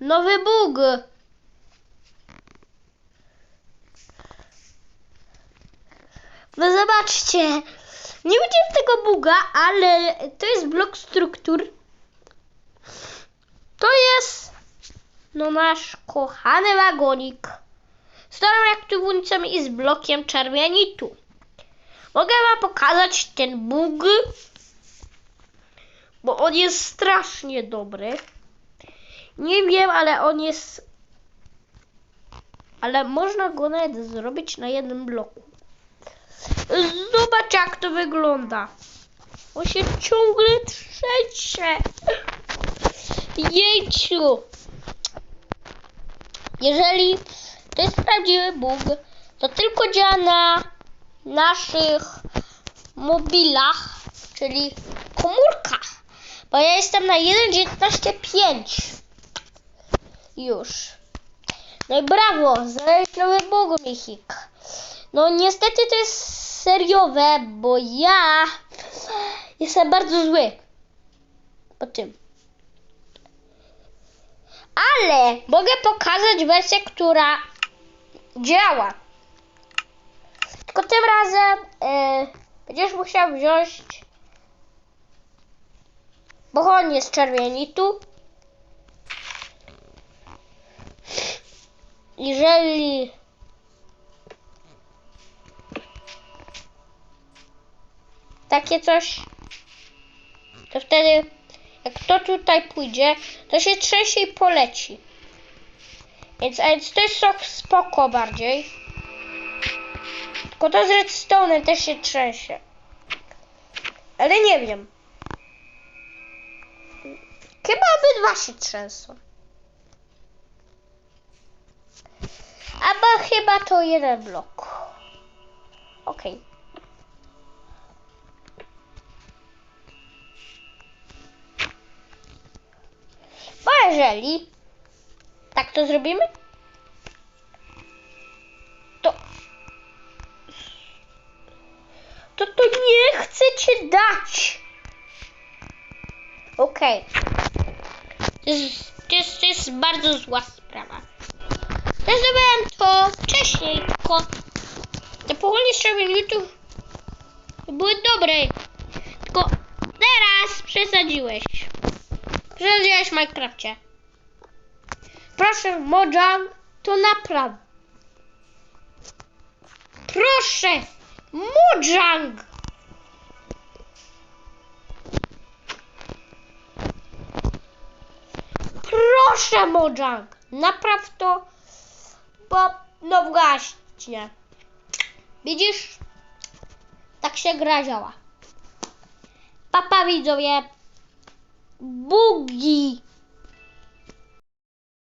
Nowy bóg. No zobaczcie. Nie widziałem tego buga, ale to jest blok struktur. To jest no nasz kochany wagonik. Starą aktywującym i z blokiem czerwienitu. Mogę wam pokazać ten bug, bo on jest strasznie dobry. Nie wiem, ale on jest. Ale można go nawet zrobić na jednym bloku. Zobacz jak to wygląda. On się ciągle trzęsie. Jejciu. Jeżeli to jest prawdziwy bóg, to tylko działa na naszych mobilach, czyli komórkach. Bo ja jestem na 1.19.5. Już. No i brawo, znaleźć nowy bóg, Michik. No niestety to jest seriowe, bo ja jestem bardzo zły po tym. Ale mogę pokazać wersję, która działa. Tylko tym razem e, będziesz musiał wziąć bo on jest czerwienitu. Jeżeli takie coś, to wtedy jak to tutaj pójdzie, to się trzęsie i poleci. Więc, a więc to jest sok spoko bardziej. Tylko to z redstone'em też się trzęsie. Ale nie wiem. Chyba obydwa się trzęsą. Chyba to jeden blok. Okej. Bo jeżeli tak to zrobimy, to to to nie chcę cię dać. Okej. To, jest, to, jest, to jest bardzo zła sprawa. To wcześniej, tylko te powolnie zrobiłem YouTube były dobre. Tylko teraz przesadziłeś. Przesadziłeś w. Proszę, Mojang, to napraw. Proszę, Mojang. Proszę, Mojang, napraw to, bo no właśnie. Widzisz? Tak się gra działa. Papa widzowie. Bugi.